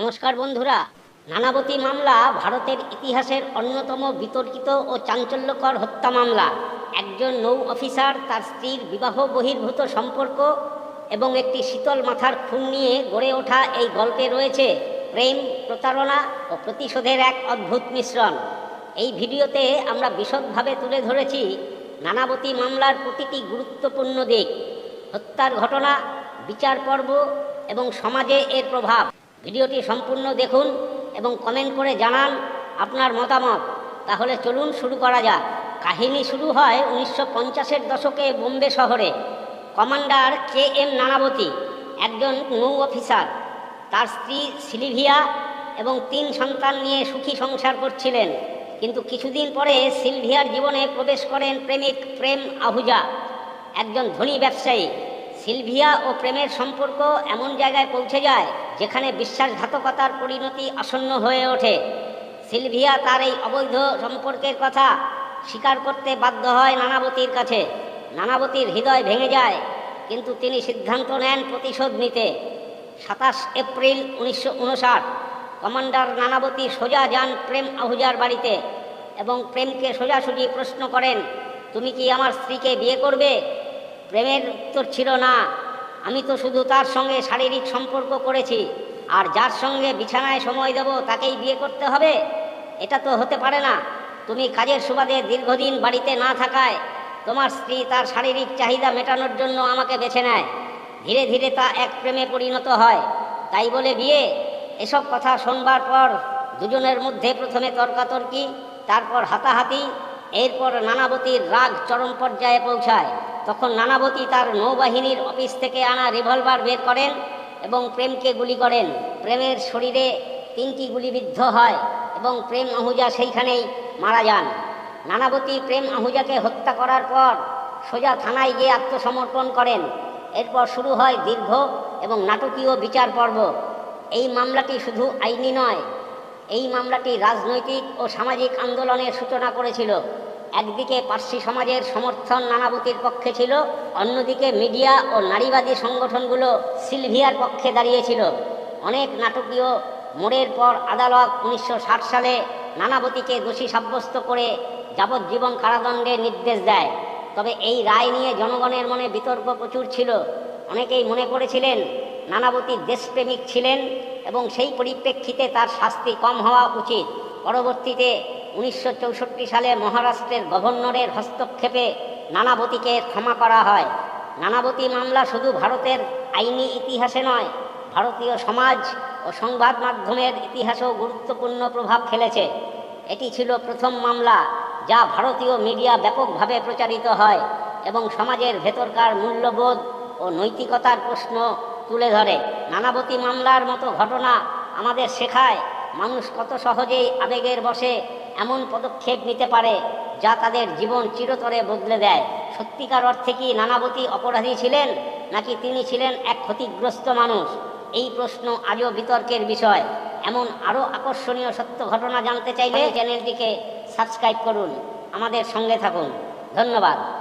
নমস্কার বন্ধুরা। নানাবতী মামলা ভারতের ইতিহাসের অন্যতম বিতর্কিত ও চাঞ্চল্যকর হত্যা মামলা। একজন নৌ অফিসার তার স্ত্রীর বিবাহ বহির্ভূত সম্পর্ক এবং একটি শীতল মাথার খুন নিয়ে গড়ে ওঠা এই গল্পে রয়েছে প্রেম, প্রতারণা ও প্রতিশোধের এক অদ্ভুত মিশ্রণ। এই ভিডিওতে আমরা বিশদভাবে তুলে ধরেছি নানাবতী মামলার প্রতিটি গুরুত্বপূর্ণ দিক, হত্যার ঘটনা, বিচার পর্ব এবং সমাজে এর প্রভাব। ভিডিওটি সম্পূর্ণ দেখুন এবং কমেন্ট করে জানান আপনার মতামত। তাহলে চলুন শুরু করা যাক। কাহিনী শুরু হয় উনিশশো পঞ্চাশের দশকে বোম্বে শহরে। কমান্ডার কে এম নানাবতী, একজন নৌ অফিসার। তার স্ত্রী সিলিভিয়া এবং তিন সন্তান নিয়ে সুখী সংসার করছিলেন। কিন্তু কিছুদিন পরে সিলভিয়ার জীবনে প্রবেশ করেন প্রেমিক প্রেম আহুজা, একজন ধনী ব্যবসায়ী। সিলভিয়া ও প্রেমের সম্পর্ক এমন জায়গায় পৌঁছে যায় যেখানে বিশ্বাসঘাতকতার পরিণতি আসন্ন হয়ে ওঠে, সিলভিয়া তার এই অবৈধ সম্পর্কের কথা স্বীকার করতে বাধ্য হয় নানাবতীর কাছে। নানাবতীর হৃদয় ভেঙে যায়, কিন্তু তিনি সিদ্ধান্ত নেন প্রতিশোধ নিতে। সাতাশ এপ্রিল উনিশশো উনষাট, কমান্ডার নানাবতী সোজা যান প্রেম আহুজার বাড়িতে এবং প্রেমকে সোজাসুজি প্রশ্ন করেন, তুমি কি আমার স্ত্রীকে বিয়ে করবে? প্রেমের উত্তর ছিল না। আমি তো শুধু তার সঙ্গে শারীরিক সম্পর্ক করেছি, আর যার সঙ্গে বিছানায় সময় দেব তাকেই বিয়ে করতে হবে। এটা তো হতে পারে না। তুমি কাজের সুবাদে দীর্ঘদিন বাড়িতে না থাকায় তোমার স্ত্রী তার শারীরিক চাহিদা মেটানোর জন্য আমাকে বেছে নেয়। ধীরে ধীরে তা এক প্রেমে পরিণত হয়। তাই বলে বিয়ে, এসব কথা শোনবার পর দুজনের মধ্যে প্রথমে তর্কাতর্কি, তারপর হাতাহাতি এরপর নানাবতীর রাগ চরম পর্যায়ে পৌঁছায়। তখন নানাবতী তার নৌবাহিনীর অফিস থেকে আনা রিভলভার বের করেন এবং প্রেমকে গুলি করেন। প্রেমের শরীরে তিনটি গুলিবিদ্ধ হয় এবং প্রেম আহুজা সেইখানেই মারা যান। নানাবতী প্রেম আহুজাকে হত্যা করার পর সোজা থানায় গিয়ে আত্মসমর্পণ করেন। এরপর শুরু হয় দীর্ঘ এবং নাটকীয় বিচার পর্ব। এই মামলাটি শুধু আইনি নয়, এই মামলাটি রাজনৈতিক ও সামাজিক আন্দোলনের সূচনা করেছিল। একদিকে পার্সি সমাজের সমর্থন নানাবতীর পক্ষে ছিল, অন্যদিকে মিডিয়া ও নারীবাদী সংগঠনগুলো সিলভিয়ার পক্ষে দাঁড়িয়েছিল। অনেক নাটকীয় মোড়ের পর আদালত উনিশশো ষাট সালে নানাবতীকে দোষী সাব্যস্ত করে যাবজ্জীবন কারাদণ্ডের নির্দেশ দেয়। তবে এই রায় নিয়ে জনগণের মনে বিতর্ক প্রচুর ছিল। অনেকেই মনে করেছিলেন, নানাবতী দেশপ্রেমিক ছিলেন এবং সেই পরিপ্রেক্ষিতে তার শাস্তি কম হওয়া উচিত। পরবর্তীতে উনিশশো চৌষট্টি সালে মহারাষ্ট্রের গভর্নরের হস্তক্ষেপে নানাবতীকে ক্ষমা করা হয়। নানাবতী মামলা শুধু ভারতের আইনি ইতিহাসে নয়, ভারতীয় সমাজ ও সংবাদ মাধ্যমের ইতিহাসেও গুরুত্বপূর্ণ প্রভাব ফেলেছে। এটি ছিল প্রথম মামলা যা ভারতীয় মিডিয়া ব্যাপকভাবে প্রচারিত হয় এবং সমাজের ভেতরকার মূল্যবোধ ও নৈতিকতার প্রশ্ন তুলে ধরে। নানাবতী মামলার মতো ঘটনা আমাদের শেখায় মানুষ কত সহজেই আবেগের বসে এমন পদক্ষেপ নিতে পারে যা তাদের জীবন চিরতরে বদলে দেয়? সত্যিকার অর্থে কি নানাবতী অপরাধী ছিলেন নাকি তিনি ছিলেন এক ক্ষতিগ্রস্ত মানুষ? এই প্রশ্ন আজও বিতর্কের বিষয়। এমন আরও আকর্ষণীয় সত্য ঘটনা জানতে চাইলে চ্যানেলটিকে সাবস্ক্রাইব করুন। আমাদের সঙ্গে থাকুন। ধন্যবাদ।